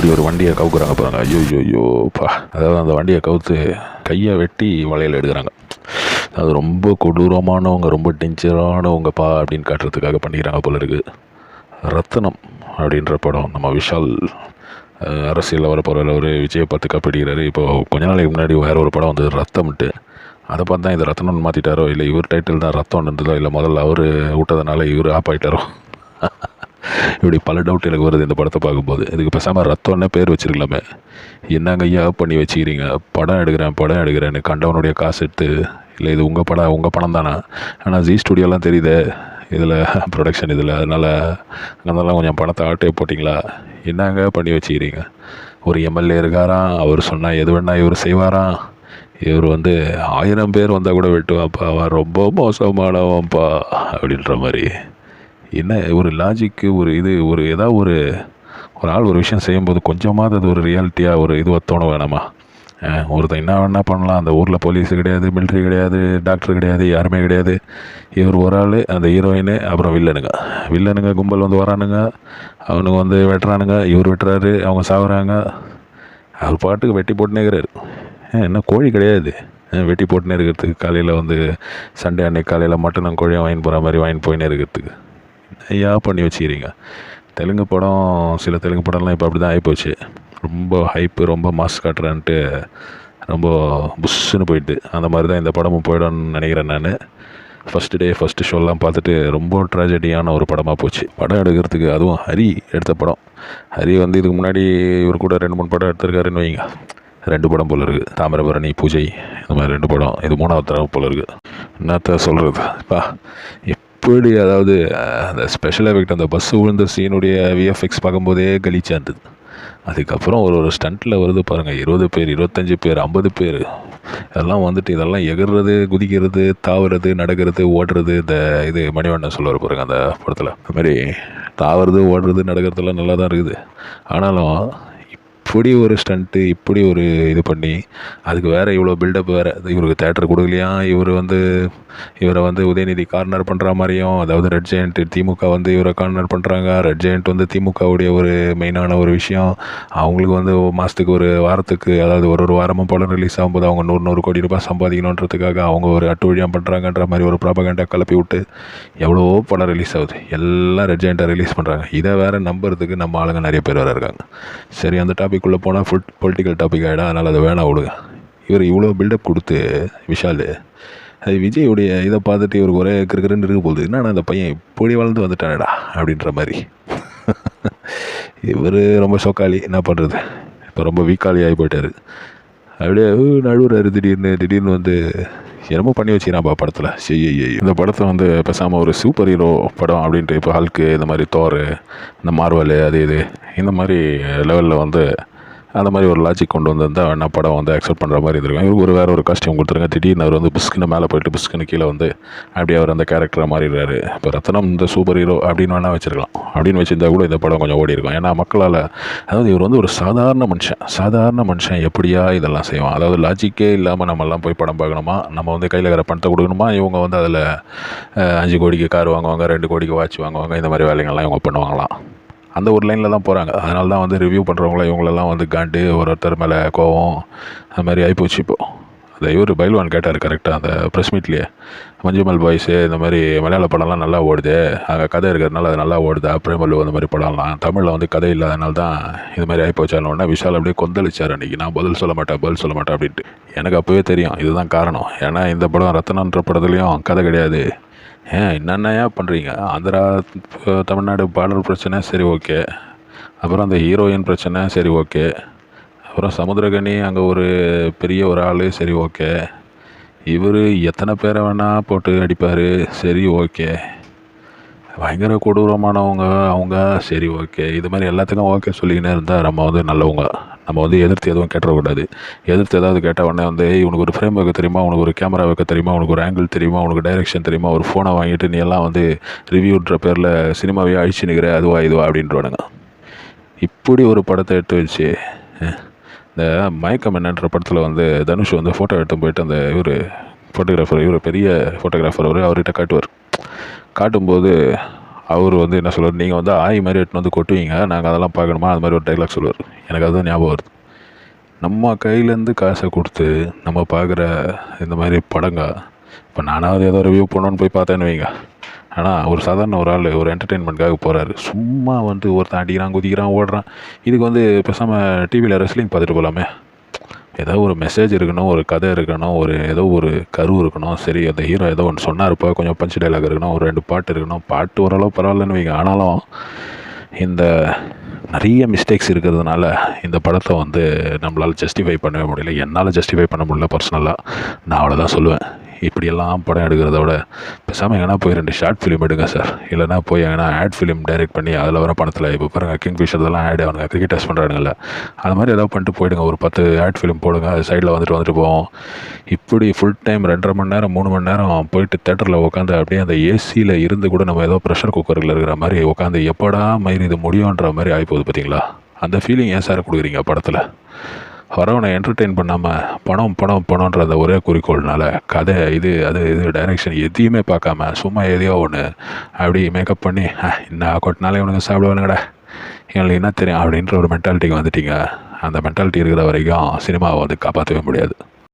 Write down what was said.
இப்படி ஒரு வண்டியை கவுக்குறாங்க பாருங்க. ஐயோ ஐயோ ஐயோப்பா அதாவது அந்த வண்டியை கவுத்து கையை வெட்டி வளையல் எடுக்கிறாங்க. அது ரொம்ப கொடூரமானவங்க ரொம்ப டெஞ்சரானவங்கப்பா அப்படின்னு காட்டுறதுக்காக பண்ணிக்கிறாங்க போல இருக்குது ரத்தனம் அப்படின்ற படம் நம்ம விஷால் அரசியலில் வர போகிற ஒரு விஜயை பார்த்து காப்பிடுகிறாரு இப்போ கொஞ்ச நாளைக்கு முன்னாடி வேறு ஒரு படம் வந்தது ரத்தம்ட்டு. அதை பார்த்து தான் இது ரத்தனம்னு மாற்றிட்டாரோ இல்லை இவர் டைட்டில் தான் ரத்தம்ன்றதோ? இல்லை முதல்ல அவர் விட்டதுனால இவர் ஆப் ஆகிட்டாரோ இப்படி பல டவுட் எனக்கு வருது இந்த படத்தை பார்க்கும்போது. இதுக்கு பேசாமல் ரத்தம்னே பேர் வச்சிருக்கலாமே. என்னங்க ஐயா பண்ணி வச்சுக்கிறீங்க? படம் எடுக்கிறேன் படம் எடுக்கிறேன்னு கண்டவனுடைய காசு எடுத்து இல்லை இது உங்கள் படம் உங்கள் படம் தானா? ஆனால் ஜி ஸ்டுடியோலாம் தெரியுதே இதில் ப்ரொடக்ஷன் இதில். அதனால் அதனால கொஞ்சம் பணத்தை ஆட்டே போட்டிங்களா? என்னங்க பண்ணி வச்சுக்கிறீங்க? ஒரு எம்எல்ஏ இருக்காராம் அவர் சொன்னால் எது வேணால் இவர் செய்வாராம். இவர் வந்து ஆயிரம் பேர் வந்தால் கூட வெட்டுவாப்பா. அவன் ரொம்ப மோசமானவன்ப்பா அப்படின்ற மாதிரி. என்ன ஒரு லாஜிக்கு ஒரு இது ஒரு ஏதாவது ஒரு ஒரு ஆள் ஒரு விஷயம் செய்யும்போது கொஞ்சமாவது அது ஒரு ரியாலிட்டியாக ஒரு இதுவாக தோண வேணாமா ஒருத்தன் என்ன வேணால் பண்ணலாம். அந்த ஊரில் போலீஸ் கிடையாது மிலிட்ரி கிடையாது டாக்டர் கிடையாது யாருமே கிடையாது. இவர் ஒரு ஆள் அந்த ஹீரோயின் அப்புறம் வில்லனுங்க வில்லனுங்க கும்பல் வந்து வரானுங்க. அவனுங்க வந்து வெட்டுறானுங்க. இவர் வெட்டுறாரு அவங்க சாகுறாங்க அவர் பாட்டுக்கு வெட்டி போட்டுனே இருக்கிறாரு. என்ன கோழி கிடையாது. வெட்டி போட்டுனே இருக்கிறதுக்கு காலையில் வந்து சண்டே அன்னைக்கு காலையில் மட்டும் நான் கோழியை வாங்கிட்டு போகிற மாதிரி வாங்கிட்டு போயினே இருக்கிறதுக்கு. ஐயா பண்ணி வச்சுக்கிறீங்க. தெலுங்கு படம் சில தெலுங்கு படம்லாம் இப்போ அப்படி தான் ஆகிப்போச்சு ரொம்ப ஹைப்பு ரொம்ப மாஸ் காட்டுறேன்ட்டு ரொம்ப புஷ்ஷுன்னு போயிட்டு. அந்த மாதிரி தான் இந்த படமும் போயிடும்னு நினைக்கிறேன் நான். ஃபஸ்ட்டு டே ஃபஸ்ட்டு ஷோலாம் பார்த்துட்டு ரொம்ப ட்ராஜடியான ஒரு படமாக போச்சு. படம் எடுக்கிறதுக்கு அதுவும் ஹரி எடுத்த படம். ஹரி வந்து இதுக்கு முன்னாடி இவர் கூட ரெண்டு மூணு படம் எடுத்திருக்காருன்னு வைங்க. ரெண்டு படம் போல இருக்குது தாமிரபரணி பூஜை இந்த மாதிரி ரெண்டு படம். இது மூணாவது தடவை போல இருக்குது என்னத்த சொல்கிறது இப்போ எப்படி அதாவது அந்த ஸ்பெஷல் எஃபெக்ட் அந்த பஸ் விழுந்த சீனுடைய விஎஃப்எக்ஸ் பார்க்கும்போதே கலிச்சா இருந்தது. அதுக்கப்புறம் ஒரு ஒரு ஸ்டண்ட்டில் வருது பாருங்கள் இருபது பேர் இருபத்தஞ்சி பேர் ஐம்பது பேர். இதெல்லாம் வந்துட்டு இதெல்லாம் எகிறது குதிக்கிறது தாவுறது நடக்கிறது ஓடுறது இந்த இது மணிவண்ணன் சொல்லுவார் பாருங்கள் அந்த படத்தில். அது மாதிரி தாவுறது ஓடுறது நடக்கிறதுலாம் நல்லா தான் இருக்குது. ஆனாலும் இப்படி ஒரு ஸ்டண்ட்டு இப்படி ஒரு இது பண்ணி அதுக்கு வேறு இவ்வளோ பில்டப் வேறு. இவருக்கு தேட்டர் கொடுக்கலையா? இவர் வந்து இவரை வந்து உதயநிதி கார்னர் பண்ணுற மாதிரியும் அதாவது ரெட் ஜெயண்ட் திமுக வந்து இவரை கார்னர் பண்ணுறாங்க ரெட் ஜெயண்ட் வந்து திமுகவுடைய ஒரு மெயினான ஒரு விஷயம். அவங்களுக்கு வந்து ஒரு மாதத்துக்கு ஒரு வாரத்துக்கு அதாவது ஒரு ஒரு வாரமும் படம் ரிலீஸ் ஆகும்போது அவங்க நூறு நூறு கோடி ரூபாய் சம்பாதிக்கணுன்றதுக்காக அவங்க ஒரு அட்டுவழியாக பண்ணுறாங்கன்ற மாதிரி ஒரு ப்ராபகண்டா கிளப்பி விட்டு எவ்வளவோ படம் ரிலீஸ் ஆகுது. எல்லாம் ரெட் ஜெயண்ட்டை ரிலீஸ் பண்ணுறாங்க இதை வேறு நம்புறதுக்கு நம்ம ஆளுங்க நிறைய பேர் வேறு இருக்காங்க. சரி அந்த டாபிக் டாபிக்குள்ளே போனால் ஃபுல் பொலிட்டிக்கல் டாபிக் ஆகிடும் அதனால் அதை வேணாம் விடுங்க இவர் இவ்வளோ பில்டப் கொடுத்து விஷால். அது விஜயுடைய இதை பார்த்துட்டு இவருக்கு ஒரே கிருக்கிறன்னு இருக்க போகுது. என்னன்னா அந்த பையன் இப்படி வளர்ந்து வந்துட்டானடா அப்படின்ற மாதிரி. இவர் ரொம்ப சொக்காளி. என்ன பண்ணுறது இப்போ ரொம்ப வீக்காளி ஆகி போயிட்டாரு. அப்படியே நடுவுறாரு திடீர்னு திடீர்னு வந்து என்னமோ பண்ணி வச்சுக்கிறான்ப்பா படத்தில். சரி இந்த படத்தை வந்து பேசாமல் ஒரு சூப்பர் ஹீரோ படம் அப்படின்ட்டு இப்போ ஹல்க்கு இந்த மாதிரி தோறு இந்த மார்வல் அது இது இந்த மாதிரி லெவலில் வந்து அந்த மாதிரி ஒரு லாஜிக் கொண்டு வந்திருந்தா என்ன படம் வந்து அக்செப்ட் பண்ணுற மாதிரி இருந்திருக்கும். இவருக்கு ஒரு வேறு ஒரு காஸ்டியூம் கொடுத்துருங்க. திடீர்னு அவர் வந்து பிஸ்குன்னு மேலே போயிட்டு பிஸ்குன்னு கீழே வந்து அப்படியே அவர் அந்த கேரக்டராக மாறிடுறாரு. இப்போ ரத்னம் இந்த சூப்பர் ஹீரோ அப்படின்னு வேணால் வச்சுருக்கலாம். அப்படின்னு வச்சிருந்தா கூட இந்த படம் கொஞ்சம் ஓடி இருக்கும். ஏன்னா மக்களால் அதாவது இவர் வந்து ஒரு சாதாரண மனுஷன். சாதாரண மனுஷன் எப்படியா இதெல்லாம் செய்வான்? அதாவது லாஜிக்கே இல்லாமல் நம்மலாம் போய் படம் பார்க்கணுமா? நம்ம வந்து கையில் இருக்கிற பணத்தை கொடுக்கணுமா? இவங்க வந்து அதில் அஞ்சு கோடிக்கு கார் வாங்குவாங்க ரெண்டு கோடிக்கு வாட்ச் வாங்குவாங்க இந்த மாதிரி வேலைங்கள்லாம் இவங்க பண்ணுவாங்களாம். அந்த ஒரு லைனில் தான் போகிறாங்க அதனால தான் வந்து ரிவ்யூ பண்ணுறவங்கள இவங்களெல்லாம் வந்து காண்டு ஒரு ஒருத்தர் மேலே கோவம் அது மாதிரி ஆகிப்போச்சு இப்போது அந்த இவர் பைல்வான் கேட்டார் கரெக்டாக அந்த ப்ரெஸ் மீட்லேயே மஞ்சுமல் பாய்ஸு இந்த மாதிரி மலையாள படம்லாம் நல்லா ஓடுது. அங்கே கதை இருக்கிறதுனால அது நல்லா ஓடுதா? பிரேமலு அந்த மாதிரி படம்லாம். தமிழில் வந்து கதை இல்லாதனால தான் இது மாதிரி ஆகிப்போச்சானோடனே விஷால் அப்படியே கொந்தளிச்சார் அன்றைக்கி நான் பதில் சொல்ல மாட்டேன் பதில் சொல்ல மாட்டேன் அப்படின்ட்டு. எனக்கு அப்போவே தெரியும். இதுதான் காரணம். ஏன்னா இந்த படம் ரத்தனன்ற படத்துலையும் கதை கிடையாது. ஏன் என்னென்னயா பண்ணுறீங்க ஆந்திரா தமிழ்நாடு பார்டர் பிரச்சனை சரி ஓகே. அப்புறம் அந்த ஹீரோயின் பிரச்சனை சரி ஓகே. அப்புறம் சமுத்திரகனி அங்கே ஒரு பெரிய ஒரு ஆள் சரி ஓகே. இவர் எத்தனை பேரை வேணால் போட்டு அடிப்பார் சரி ஓகே. பயங்கர கொடூரமானவங்க. அவங்க சரி ஓகே. இது மாதிரி எல்லாத்துக்கும் ஓகே சொல்லிக்கினே இருந்தால் நம்ம வந்து நல்லவங்க. நம்ம வந்து எதிர்த்து எதுவும் கேட்டக்கூடாது எதிர்த்து ஏதாவது கேட்ட உடனே வந்து உனக்கு ஒரு ஃப்ரேம் வைக்க தெரியுமா? உனக்கு ஒரு கேமரா வைக்க தெரியுமா? உனக்கு ஒரு ஆங்கிள் தெரியுமா? உனக்கு டைரெக்ஷன் தெரியுமா? ஒரு ஃபோனை வாங்கிட்டு நீ எல்லாம் வந்து ரிவ்யூன்ற பேரில் சினிமாவே அழிச்சு நிற்கிற அதுவா இதுவா? அப்படின்றவானுங்க இப்படி ஒரு படத்தை எடுத்து வச்சு இந்த மயக்கம் என்னன்ற படத்தில் வந்து தனுஷ் வந்து ஃபோட்டோ எடுத்து போயிட்டு அந்த இவர் ஃபோட்டோகிராஃபர் இவர் பெரிய ஃபோட்டோகிராஃபர் அவர் அவர்கிட்ட காட்டுவார். காட்டும்போது அவர் வந்து என்ன சொல்வார் நீங்கள் வந்து ஆய் மாதிரி எடுத்துன்னு வந்து கொட்டுவீங்க. நாங்கள் அதெல்லாம் பார்க்கணுமா? அது மாதிரி ஒரு டைலாக் சொல்லுவார். எனக்கு அதுதான் ஞாபகம் வருது. நம்ம கையிலேருந்து காசை கொடுத்து நம்ம பார்க்குற இந்த மாதிரி படங்க இப்போ நானாவது ஏதோ ரிவ்யூ பண்ணணுன்னு போய் பார்த்தேன்னு வைங்க. ஆனால் ஒரு சாதாரண ஒரு ஆள் ஒரு என்டர்டெயின்மெண்ட்காக போகிறாரு சும்மா வந்து ஒருத்தன் அடிக்கிறான் குதிக்கிறான் ஓடுறான். இதுக்கு வந்து பேசாமல் டிவியில் ரெஸ்லிங் பார்த்துட்டு போகலாமே ஏதோ ஒரு மெசேஜ் இருக்கணும் ஒரு கதை இருக்கணும் ஒரு ஏதோ ஒரு கரு இருக்கணும். சரி அந்த ஹீரோ ஏதோ ஒன்று சொன்னாருப்பா கொஞ்சம் பஞ்சு டைலாக் இருக்கணும் ஒரு ரெண்டு பாட்டு இருக்கணும். பாட்டு ஓரளவு பரவாயில்லன்னு வைங்க. ஆனாலும் இந்த நிறைய மிஸ்டேக்ஸ் இருக்கிறதுனால இந்த படத்தை வந்து நம்மளால் ஜஸ்டிஃபை பண்ணவே முடியல. என்னால் ஜஸ்டிஃபை பண்ண முடியல பர்சனலாக நான் அவ்வளோதான் சொல்லுவேன். இப்படியெல்லாம் படம் எடுக்கிறத விட பேசாமல் எங்கன்னா போய் ரெண்டு ஷார்ட் ஃபிலிம் எடுங்க சார் இல்லைனா போய் எங்கன்னா ஆட் ஃபிலிம் டைரக்ட் பண்ணி அதில் வர பணத்தில் இப்போ பாருங்கள் கிங் ஃபிஷர்லாம் ஆட் அவனுங்க கிரிக்கெட் டெஸ்ட் பண்ணுறானுங்கள அது மாதிரி ஏதாவது பண்ணிட்டு போயிடுங்க. ஒரு பத்து ஆட் ஃபிலிம் போடுங்க. அது சைடில் வந்துட்டு வந்துட்டு போவோம். இப்படி ஃபுல் டைம் ரெண்டரை மணி நேரம் மூணு மணி நேரம் போயிட்டு தேட்டரில் உட்காந்து அப்படியே அந்த ஏசியில் இருந்து கூட நம்ம ஏதோ ப்ரெஷர் குக்கரில் இருக்கிற மாதிரி உட்காந்து எப்படா மயிர் இது முடியுன்ற மாதிரி ஆகிப்போகுது பார்த்தீங்களா அந்த ஃபீலிங் ஏன் சார் கொடுக்குறீங்க படத்தில்? வரவனை என்டர்டெயின் பண்ணாமல் பணம் பணம் பணம்ன்ற ஒரே குறிக்கோள்னால கதை இது அது இது டைரெக்ஷன் எதையுமே பார்க்காம சும்மா எதையோ ஒன்று அப்படி மேக்கப் பண்ணி என்ன கொட்டினாலே இவனுங்க சாப்பிடுவானுங்கடா. எங்களுக்கு என்ன தெரியும்? அப்படின்ற ஒரு மென்டாலிட்டிக்கு வந்துட்டீங்க. அந்த மென்டாலிட்டி இருக்கிற வரைக்கும் சினிமாவை வந்து காப்பாற்றவே முடியாது.